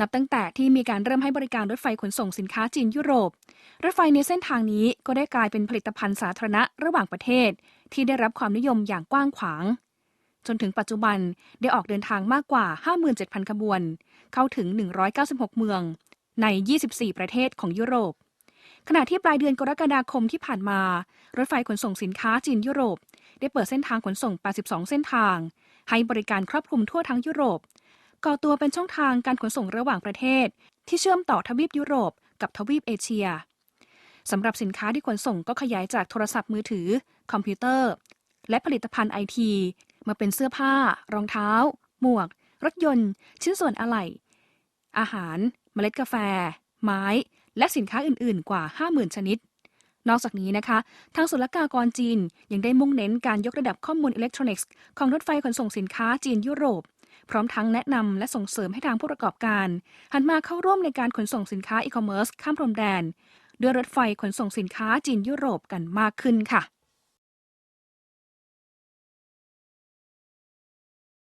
นับตั้งแต่ที่มีการเริ่มให้บริการรถไฟขนส่งสินค้าจีนยุโรป รถไฟในเส้นทางนี้ก็ได้กลายเป็นผลิตภัณฑ์สาธารณะระหว่างประเทศ ที่ได้รับความนิยมอย่างกว้างขวาง จนถึงปัจจุบันได้ออกเดินทางมากกว่า 57,000 ขบวน เข้าถึง 196 เมือง ใน 24 ประเทศของยุโรป ขณะที่ปลายเดือนกรกฎาคมที่ผ่านมา รถไฟขนส่งสินค้าจีนยุโรป ได้เปิดเส้นทางขนส่ง 82 เส้นทาง ให้บริการครอบคลุมทั่วทั้งยุโรป ก่อตัวเป็นช่องทางการขนส่งระหว่างประเทศ ที่เชื่อมต่อทวีปยุโรปกับทวีปเอเชียสำหรับสินค้าที่ขนส่งก็ขยายจากโทรศัพท์มือถือ คอมพิวเตอร์ และผลิตภัณฑ์ไอทีมาเป็นเสื้อผ้า รองเท้า หมวก รถยนต์ ชิ้นส่วนอะไหล่ อาหาร เมล็ดกาแฟ ไม้ และสินค้าอื่น ๆ กว่า 50,000 ชนิด นอกจากนี้นะคะ ทางศุลกากรจีนยังได้มุ่งเน้นการยกระดับข้อมูลอิเล็กทรอนิกส์ของรถไฟขนส่งสินค้าจีนยุโรป พร้อมทั้งแนะนำและส่งเสริมให้ทางผู้ประกอบการ หันมาเข้าร่วมในการขนส่งสินค้าอีคอมเมิร์ซข้ามพรมแดน ด้วยรถไฟขนส่งสินค้าจีนยุโรปกันมากขึ้นค่ะ